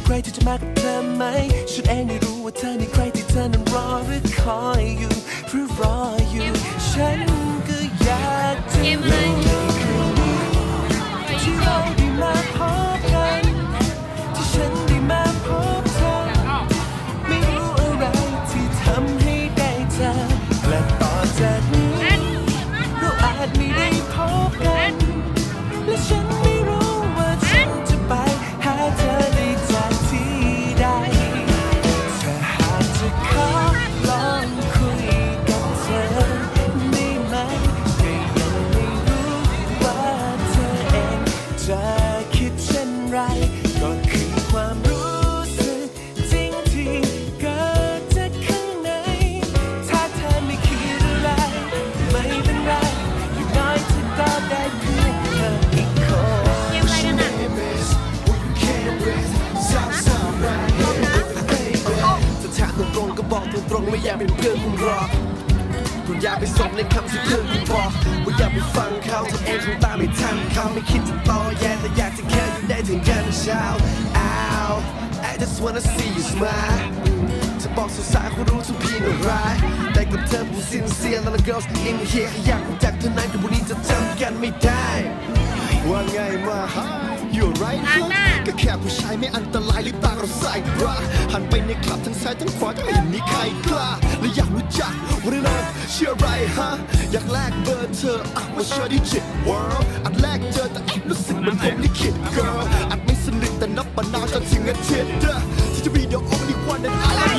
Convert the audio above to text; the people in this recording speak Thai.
ีใครที่จะมากับเธอไหม ฉันเองไม่รู้ว่าเธอมีใครที่เธอนั้นรอหรือคอยอยู่หรือรออยู่ ฉันก็อยากจะรู้ ไร ก็คือความรู้สึกจริงที่เกิดจากข้างใน ถ้าเธอไม่คิดอะไร ไม่เป็นไรอย่างน้อยเธอก็ได้เพื่อนเธออีกคน เกมอะไรกันอะจะถามตรงๆก็บอกตรงๆไม่อยากเป็นเพื่อนคุณหรอก คุณอยากไปสมในคำที่เพื่อนคุณบอกว่าอยากไปฟังเขาตัวเองคงตามไม่ทันเขาไม่คิดจะต่อแย่แต่อยากจะแค่อยู่ได้ถึงยันเช้า Ow I just wanna see you smile จะบอกสุดสายคุณรู้ทุกพีน่าร้ายแต่กับเธอผมสินเสียแล้ว girls in here อยากรู้จักเธอนั้นกับวันนี้จะจำกันไม่ได้ว่าไงมาอยู่ไรล้างหน้าก็แค่ผู้ชายไม่อันตรายหรือตาเราใส่บราหันไปในคลับทั้งซ้ายทั้งขวาก็ไม่เห็นมีใครกล้าและอยากรู้จักวันนั้น เชื่ออะไรฮะ อยากแลกเบอร์เธออะมาเชื่อที่จิต world อัดแลกเจอแต่เอ๊ะรู้สึกเหมือนผมลิขิต girl อัดไม่สนิทแต่นับปะนาวจนถึงอาทิตย์เด้อที่จะ be the only one that